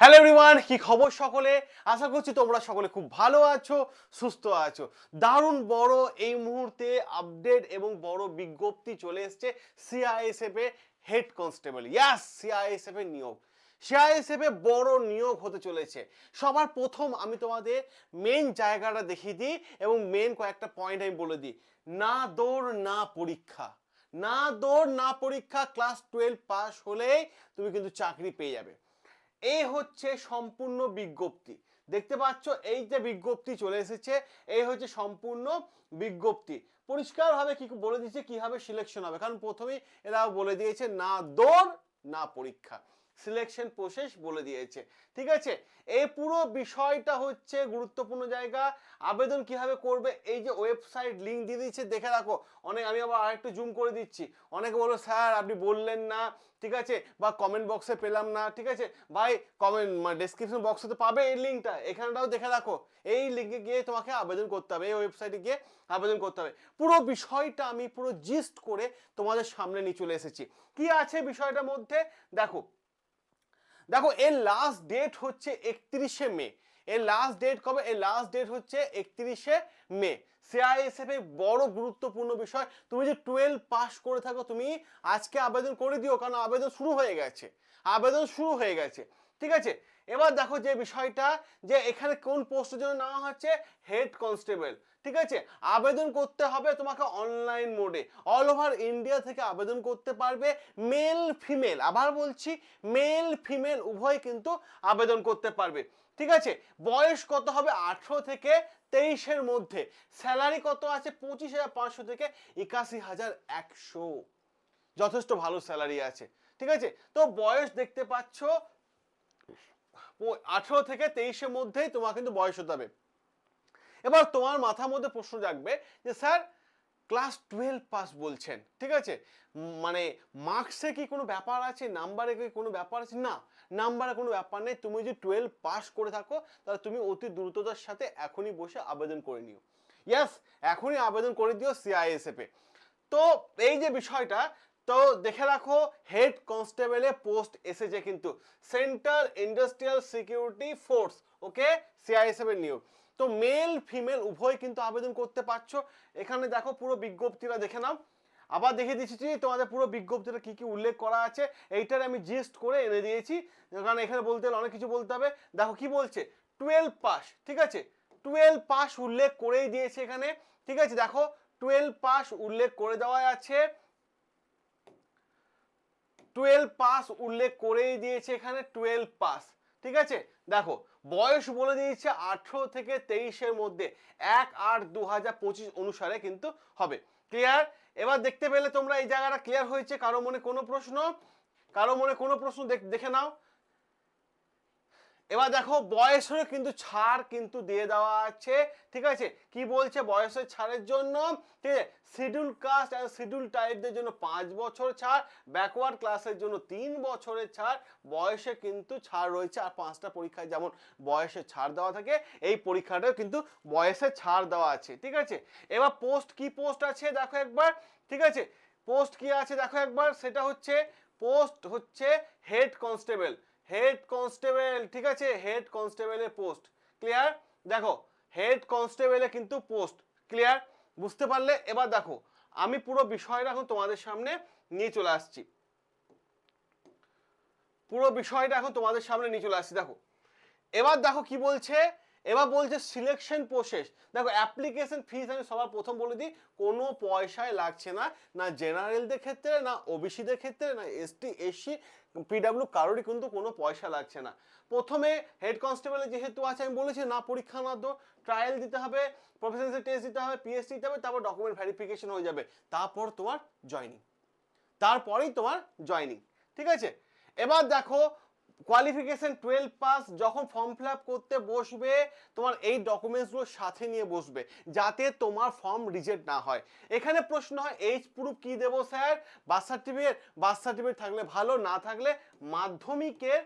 Hello everyone কি খবর সকলে? আশা করছি তোমরা সকলে খুব ভালো আছো, সুস্থ আছো। দারুণ বড় এই মুহূর্তে আপডেট এবং বড় বিজ্ঞপ্তি চলে এসেছে সিআইএসএফ এ হেড কনস্টেবল ইয়াস সিআইএসএফ এর নিয়োগ। সিআইএসএফ এ বড় নিয়োগ হতে চলেছে। সবার প্রথম আমি তোমাদের মেন জায়গাটা দেখিয়ে দিই এবং মেন কয়েকটা পয়েন্ট আমি বলে দিই। না দৌড়, না পরীক্ষা। না দৌড়, না পরীক্ষা ক্লাস টুয়েলভ পাস হলেই তুমি কিন্তু চাকরি পেয়ে যাবে। এই হচ্ছে সম্পূর্ণ বিজ্ঞপ্তি। দেখতে পাচ্ছ, এই যে বিজ্ঞপ্তি চলে এসেছে এই হচ্ছে সম্পূর্ণ বিজ্ঞপ্তি। পরিষ্কারভাবে কি বলে দিয়েছে, কীভাবে সিলেকশন হবে? কারণ প্রথমেই এরা বলে দিয়েছে, না দৌড়, না পরীক্ষা। সিলেকশন প্রসেস বলে দিয়েছে। ঠিক আছে? এই পুরো বিষয়টা হচ্ছে গুরুত্বপূর্ণ জায়গা। আবেদন কীভাবে করবে? এই যে ওয়েবসাইট লিংক দিয়ে দিচ্ছে দেখে রাখো। অনেক, আমি আবার আরেকটু জুম করে দিচ্ছি। অনেকে বলো স্যার, আপনি বললেন না। ঠিক আছে? বা কমেন্ট বক্সে পেলাম না। ঠিক আছে? ভাই কমেন্ট ডেসক্রিপশন বক্সে তো পাবে এই লিঙ্কটা এখানটাও দেখে রাখো। এই লিঙ্কে গিয়ে তোমাকে আবেদন করতে হবে। এই ওয়েবসাইটে গিয়ে আবেদন করতে হবে। পুরো বিষয়টা আমি পুরো জিস্ট করে তোমাদের সামনে নিয়ে চলে এসেছি। কি আছে বিষয়টার মধ্যে? দেখো দেখো, এর লাস্ট ডেট হচ্ছে একত্রিশে মে। এর লাস্ট ডেট কবে? এর লাস্ট ডেট হচ্ছে একত্রিশে মে। সিআইএসএফ এর বড় গুরুত্বপূর্ণ বিষয়, তুমি যে টুয়েলভ পাস করে থাকো, তুমি আজকে আবেদন করে দিও, কারণ আবেদন শুরু হয়ে গেছে। আবেদন শুরু হয়ে গেছে। ঠিক আছে? এবার দেখো যে বিষয়টা, যে এখানে কোন পোস্টের জন্য নেওয়া হচ্ছে? হেড কনস্টেবল ঠিক আছে? আবেদন করতে হবে তোমাকে অনলাইন মোডে অল ওভার ইন্ডিয়া থেকে আবেদন করতে পারবে মেল ফিমেল আবার বলছি মেল ফিমেল উভয় কিন্তু আবেদন করতে পারবে। ঠিক আছে? বয়স কত হবে? আঠেরো থেকে তেইশের মধ্যে। স্যালারি কত আছে? পঁচিশ হাজার পাঁচশো থেকে একাশি হাজার একশো। যথেষ্ট ভালো স্যালারি আছে। ঠিক আছে? তো বয়স দেখতে পাচ্ছ আঠেরো থেকে তেইশের মধ্যেই তোমার কিন্তু বয়স হতে হবে। এবার তোমার মাথার মধ্যে প্রশ্ন জাগবে যে, স্যার ক্লাস টুয়েলভ পাস বলছেন, ঠিক আছে? মানে মার্কসে কি কোনো ব্যাপার আছে? নাম্বারে কি কোনো ব্যাপার আছে? না নাম্বারে কোনো ব্যাপার নেই। তুমি যদি টুয়েলভ পাস করে থাকো, তাহলে তুমি অতি দ্রুততার সাথে এখনই বসে আবেদন করে নিও। ইয়াস এখনই আবেদন করে দিও সিআইএসএফ তো এই যে বিষয়টা তো দেখে রাখো হেড কনস্টেবলে পোস্ট এসেছে কিন্তু। Central industrial security force okay CISF এর নিয়োগ। তো মেল ফিমেল উভয় কিন্তু আবেদন করতে পারছ। এখানে দেখো পুরো বিজ্ঞপ্তিটা দেখে নাও। আবার দেখে দিচ্ছি তোমাদের পুরো বিজ্ঞপ্তিটা কি কি উল্লেখ করা আছে। এইটার আমি জিস্ট করে এনে দিয়েছি। কারণ এখানে বলতে হলে অনেক কিছু বলতে হবে। দেখো কি বলছে? টুয়েলভ পাস ঠিক আছে? টুয়েলভ পাস উল্লেখ করেই দিয়েছে এখানে। ঠিক আছে, দেখো? টুয়েলভ পাস উল্লেখ করে দেওয়া আছে। টুয়েলভ পাস উল্লেখ করেই দিয়েছে এখানে টুয়েলভ পাস ঠিক আছে? দেখো, বয়স বলে দিয়েছে আঠেরো থেকে তেইশের মধ্যে, এক আট দু হাজার পঁচিশ অনুসারে কিন্তু হবে। ক্লিয়ার এবার দেখতে পেলে তোমরা এই জায়গাটা ক্লিয়ার হয়েছে, কারও মনে কোনো প্রশ্ন? কারও মনে কোনো প্রশ্ন দেখ- দেখে নাও। এবার দেখো বয়সেরও কিন্তু ছাড় কিন্তু দিয়ে দেওয়া আছে, ঠিক আছে? কি বলছে বয়সের ছাড়ের জন্য? ঠিক আছে শিডিউল কাস্ট অ্যান্ড শিডিউল টাইপদের জন্য পাঁচ বছর ছাড় ব্যাকওয়ার্ড ক্লাসের জন্য তিন বছরের ছাড়, বয়সে কিন্তু ছাড় রয়েছে। আর পাঁচটা পরীক্ষায় যেমন বয়সে ছাড় দেওয়া থাকে, এই পরীক্ষাটাও কিন্তু বয়সে ছাড় দেওয়া আছে, ঠিক আছে? এবার পোস্ট কি পোস্ট আছে দেখো একবার, ঠিক আছে? পোস্ট কি আছে দেখো একবার? সেটা হচ্ছে পোস্ট হচ্ছে হেড কনস্টেবল হেড কনস্টেবল, ঠিক আছে? হেড কনস্টেবলের পোস্ট। ক্লিয়ার দেখো, হেড কনস্টেবলে কিন্তু পোস্ট। ক্লিয়ার বুঝতে পারলে? এবার দেখো, আমি পুরো বিষয়টা এখন তোমাদের সামনে নিয়ে চলে আসছি। পুরো বিষয়টা এখন তোমাদের সামনে নিয়ে চলে আসছি, দেখো। এবার দেখো কি বলছে? এবার বলছে সিলেকশন প্রসেস দেখো অ্যাপ্লিকেশন ফিস আমি সবার প্রথম বলে দিই, কোনো পয়সায় লাগছে না। না জেনারেলদের ক্ষেত্রে, না ওবিসিদের ক্ষেত্রে, না এসটি এসসি পিডাব্লিউ কারোরই কিন্তু কোনো পয়সা লাগছে না। প্রথমে হেড কনস্টেবলে যেহেতু আছে, আমি বলেছি না পরীক্ষা না দো ট্রায়াল দিতে হবে প্রফেশনাল টেস্ট দিতে হবে পিএসসি দিতে হবে, তারপর ডকুমেন্ট ভেরিফিকেশন হয়ে যাবে। তারপর তোমার জয়নিং তারপরেই তোমার জয়নিং ঠিক আছে? এবার দেখো কোয়ালিফিকেশন টুয়েলভ পাস যখন ফর্ম ফিল আপ করতে বসবে, তোমার এই ডকুমেন্টসগুলো সাথে নিয়ে বসবে, যাতে তোমার ফর্ম রিজেক্ট না হয়। এখানে প্রশ্ন হয় এইচ প্রুফ কি দেবো sir? Birth certificate birth certificate থাকলে ভালো, না থাকলে মাধ্যমিকের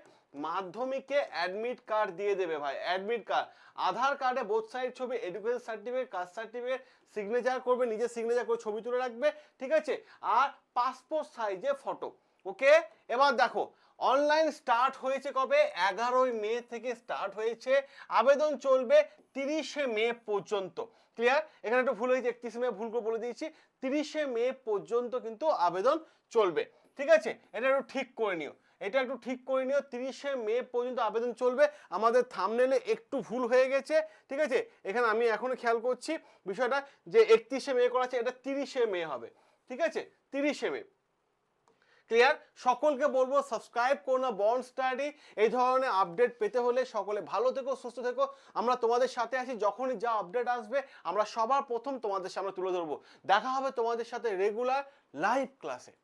মাধ্যমিকে অ্যাডমিট কার্ড দিয়ে দেবে ভাই অ্যাডমিট কার্ড আধার কার্ডে বোথ সাইড ছবি education certificate caste certificate signature করবে নিজে সিগনেচার করে ছবি তুলে রাখবে, ঠিক আছে? আর পাসপোর্ট সাইজে ফটো ওকে এবার দেখো অনলাইন স্টার্ট হয়েছে কবে? এগারোই মে থেকে স্টার্ট হয়েছে। আবেদন চলবে তিরিশে মে পর্যন্ত। ক্লিয়ার এখানে একটু ভুল হয়েছে, একত্রিশে মে ভুল করে বলে দিয়েছি। তিরিশে মে পর্যন্ত কিন্তু আবেদন চলবে। ঠিক আছে? এটা একটু ঠিক করে নিও। এটা একটু ঠিক করে নিও। তিরিশে মে পর্যন্ত আবেদন চলবে। আমাদের থামনেলে একটু ভুল হয়ে গেছে। ঠিক আছে? এখানে আমি এখনও খেয়াল করছি বিষয়টা যে একত্রিশে মে করা আছে, এটা তিরিশে মে হবে। ঠিক আছে? তিরিশে মে। ক্লিয়ার সকলকে বলব সাবস্ক্রাইব করো না বন্ড স্টাডি এই ধরনের আপডেট পেতে হলে সকলে ভালো থেকো, সুস্থ থেকো। আমরা তোমাদের সাথে আছি, যখনই যা আপডেট আসবে, আমরা সবার প্রথম তোমাদের সামনে তুলে ধরবো। দেখা হবে তোমাদের সাথে রেগুলার লাইভ ক্লাসে